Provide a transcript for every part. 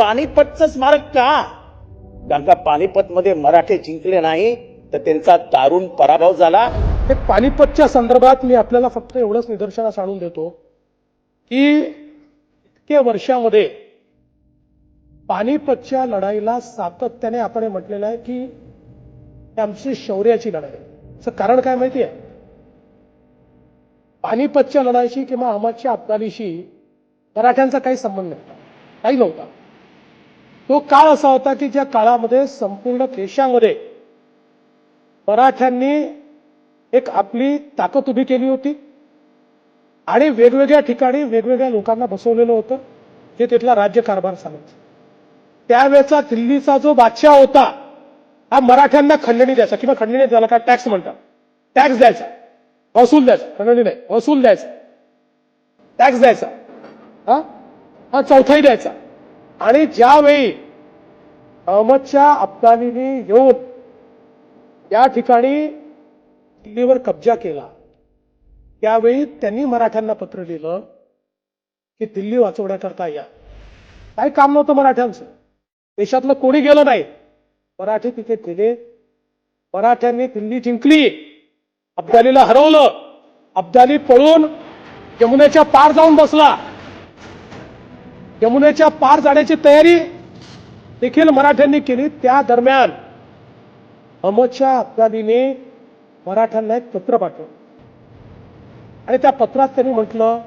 पानिपतचं स्मारक का? कारण का पानिपत मध्ये मराठे जिंकले नाही तर त्यांचा दारुण पराभव झाला. हे पानिपतच्या संदर्भात मी आपल्याला फक्त एवढंच निदर्शनास आणून देतो की इतक्या वर्षामध्ये पानिपतच्या लढाईला सातत्याने आपण म्हटलेलं आहे की आमची शौर्याची लढाई कारण काय माहिती आहे पानिपतच्या लढाईशी किंवा अहमदच्या अब्दालीशी मराठ्यांचा काही संबंध नाही. काही नव्हता. तो काळ असा होता की ज्या काळामध्ये संपूर्ण देशामध्ये मराठ्यांनी एक आपली ताकद उभी केली होती आणि वेगवेगळ्या ठिकाणी वेगवेगळ्या लोकांना बसवलेलं होतं जे तिथला राज्यकारभार सांगत. त्यावेळेचा दिल्लीचा जो बादशाह होता हा मराठ्यांना खंडणी द्यायचा किंवा खंडणी द्यायला काय टॅक्स म्हणतात. टॅक्स द्यायचा. वसूल द्यायचा. खंडणी नाही वसूल द्यायचा. टॅक्स द्यायचा. हा? हा चौथाही द्यायचा. आणि ज्यावेळी अहमदच्या अफगाणीने येऊन या ठिकाणी दिल्लीवर कब्जा केला त्यावेळी त्यांनी मराठ्यांना पत्र लिहिलं की दिल्ली वाचवण्याकरता या. काही काम नव्हतं मराठ्यांचं. देशातलं कोणी गेलं नाही. मराठी तिथे गेले. मराठ्यांनी दिल्ली जिंकली. अब्दालीला हरवलं. अब्दाली पळून यमुनेच्या पार जाऊन बसला. यमुनेच्या पार जाण्याची तयारी देखील मराठ्यांनी केली. त्या दरम्यान अहमदशाह अब्दालीने मराठ्यांना एक पत्र पाठवलं. आणि त्या पत्रात त्यांनी म्हटलं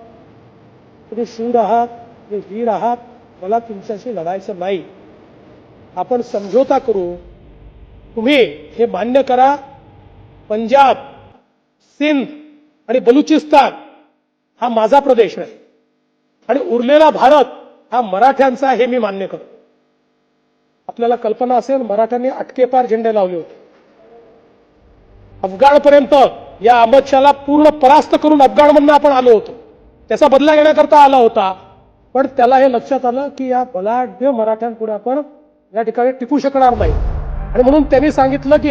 तुम्ही शूर आहात तुम्ही वीर आहात मला तुमच्याशी लढायचं नाही. आपण समझोता करू. तुम्ही हे मान्य करा. पंजाब सिंध आणि बलुचिस्तान हा माझा प्रदेश आहे. आणि उरलेला भारत हा मराठ्यांचा आहे हे मी मान्य करतो. आपल्याला कल्पना असेल मराठ्यांनी अटकेपार झेंडे लावले होते. अफगाणपर्यंत या अहमदशाला पूर्ण परास्त करून अफगाणमधनं आपण आलो होतो. त्याचा बदला घेण्याकरता आला होता. पण त्याला हे लक्षात आलं की या बलाढ्य मराठ्यांपुढे आपण या ठिकाणी टिकू शकणार नाही. आणि म्हणून त्यांनी सांगितलं की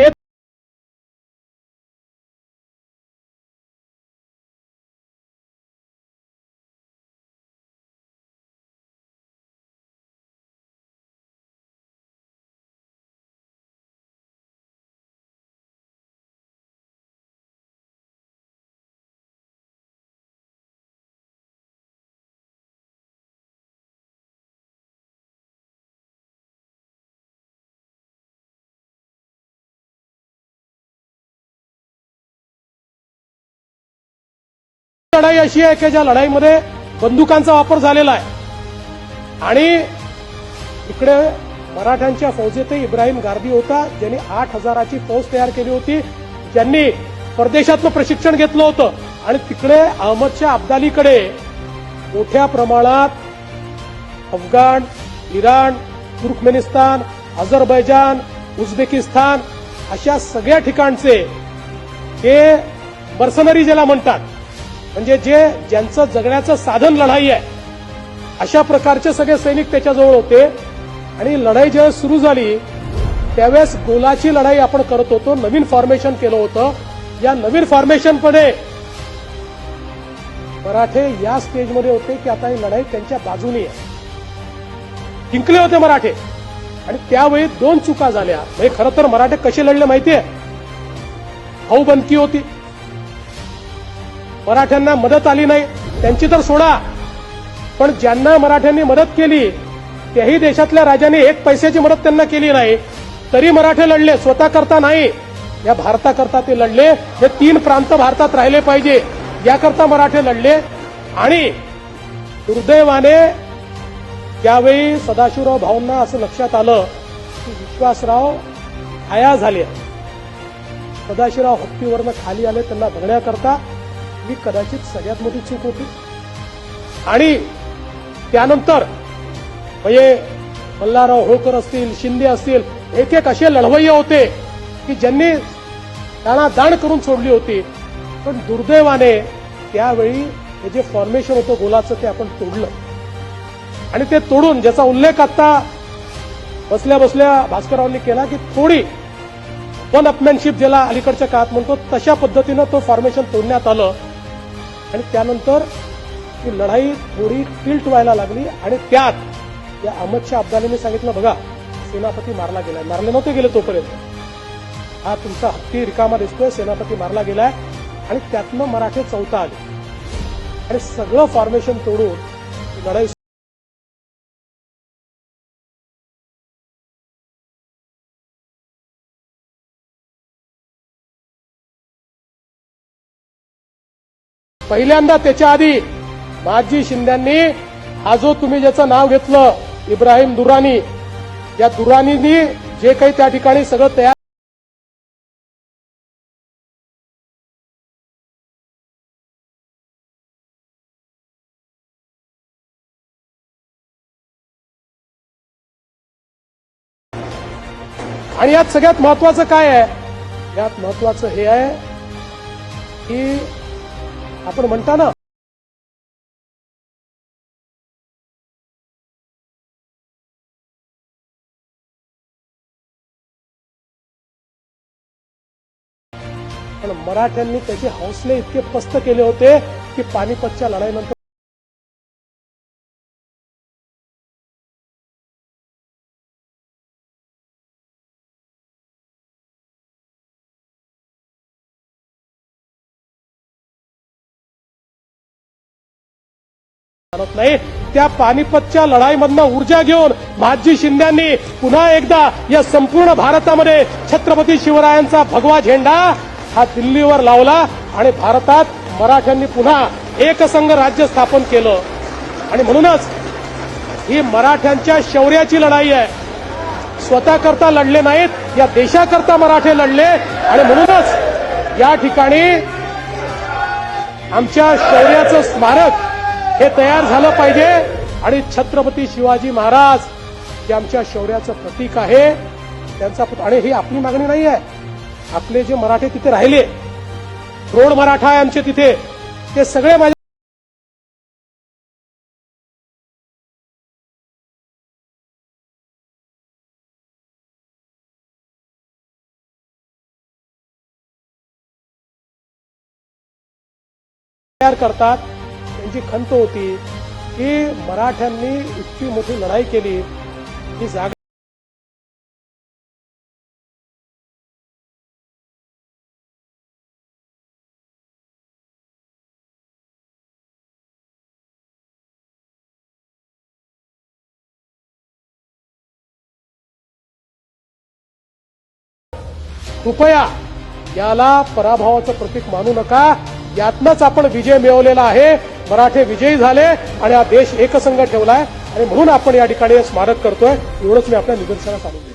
लढाई अशी आहे की ज्या लढाईमध्ये बंदुकांचा वापर झालेला आहे. आणि इकडे मराठ्यांच्या फौजेतही इब्राहिम गार्दी होता ज्यांनी आठ हजाराची फौज तयार केली होती ज्यांनी परदेशातलं प्रशिक्षण घेतलं होतं. आणि तिकडे अहमदच्या अब्दालीकडे मोठ्या प्रमाणात Afghan Iran Turkmenistan Azerbaijan Uzbekistan अशा सगळ्या ठिकाणचे हे मर्सनरी ज्याला म्हणतात म्हणजे जे ज्यांचं जगण्याचं साधन लढाई आहे अशा प्रकारचे सगळे सैनिक त्याच्याजवळ होते. आणि लढाई ज्यावेळेस सुरू झाली त्यावेळेस गोलाची लढाई आपण करत होतो नवीन फॉर्मेशन केलं होतं. या नवीन फॉर्मेशनमध्ये मराठे या स्टेजमध्ये होते की आता ही लढाई त्यांच्या बाजूने आहे. जिंकले होते मराठे. आणि त्यावेळी दोन चुका झाल्या. म्हणजे खरं तर मराठे कसे लढले माहितीये? भाऊबंदकी होती. मराठ्यांना मदत आली नाही त्यांची तर सोडा. पण ज्यांना मराठ्यांनी मदत केली त्याही देशातल्या राजांनी एक पैशाची मदत त्यांना केली नाही. तरी मराठे लढले स्वतः करता नाही. या भारताकरता ते लढले हे तीन प्रांत भारतात राहिले पाहिजे. याकरता मराठे लढले आणि दुर्दैवाने त्यावेळी सदाशिवराव भाऊंना असं लक्षात आलं की विश्वासराव आया झाले. सदाशिवराव हत्तीवरनं खाली आले त्यांना बघण्याकरता ही कदाचित सगळ्यात मोठी चूक होती. आणि त्यानंतर म्हणजे मल्हारराव होळकर असतील शिंदे असतील एक एक असे लढवय्ये होते की ज्यांनी त्यांना दाण करून सोडली होती. पण दुर्दैवाने त्यावेळी हे जे फॉर्मेशन होतं गोलाचं ते आपण तोडलं. आणि ते तोडून ज्याचा उल्लेख आता बसल्या बसल्या भास्कररावांनी केला की थोडी वन अपमॅनशिप ज्याला अलीकडच्या काळात म्हणतो तशा पद्धतीनं तो फॉर्मेशन तोडण्यात आलं. आणि त्यानंतर ती लढाई थोडी टिल्ट व्हायला लागली आणि त्यात या अहमद शाह अब्दालींनी सांगितलं बघा सेनापती मारला गेलाय. मारले नव्हते गेले तोपर्यंत. हा तुमचा हत्ती रिकामा दिसतोय सेनापती मारला गेलाय आणि त्यातनं मराठे चौथा आले. आणि सगळं फॉर्मेशन तोडून लढाई पहिल्यांदा त्याच्या आधी माजी शिंद्यांनी हा जो तुम्ही ज्याचं नाव घेतलं इब्राहिम दुरानी या दुरानीनी जे काही त्या ठिकाणी सगळं तयार आणि यात सगळ्यात महत्वाचं काय आहे? यात महत्वाचं हे आहे की आपण म्हणताना पण मराठ्यांनी त्याचे हौसले इतके पस्त केले होते की पानिपतच्या लढाईनंतर जाणवत नाही. त्या पानिपतच्या लढाईमधनं ऊर्जा घेऊन महाजी शिंद्यांनी पुन्हा एकदा या संपूर्ण भारतामध्ये छत्रपती शिवरायांचा भगवा झेंडा हा दिल्लीवर लावला आणि भारतात मराठ्यांनी पुन्हा एकसंघ राज्य स्थापन केलं. आणि म्हणूनच ही मराठ्यांच्या शौर्याची लढाई आहे. स्वतः करता लढले नाहीत या देशाकरता मराठे लढले. आणि म्हणूनच या ठिकाणी आमच्या शौर्याचं स्मारक हे तयार झालं पाहिजे. आणि छत्रपती शिवाजी महाराज हे आमच्या शौर्याचं प्रतीक आहे त्यांचा आणि ही आपली मागणी नाही आहे. आपले जे मराठे तिथे राहिले रोड मराठा आहे आमचे तिथे ते सगळे माझ्या तयार करतात. जी खंत होती की मराठ्यांनी इतकी मोठी लढाई केली ही जागा कृपया याला पराभवाचं प्रतीक मानू नका. यातनंच आपण विजय मिळवलेला आहे. मराठे विजयी झाले आणि हा देश एकसंघ आहे आणि म्हणून आपण या ठिकाणी स्मारक करतोय. एवढंच मी आपल्या निदर्शनास आणून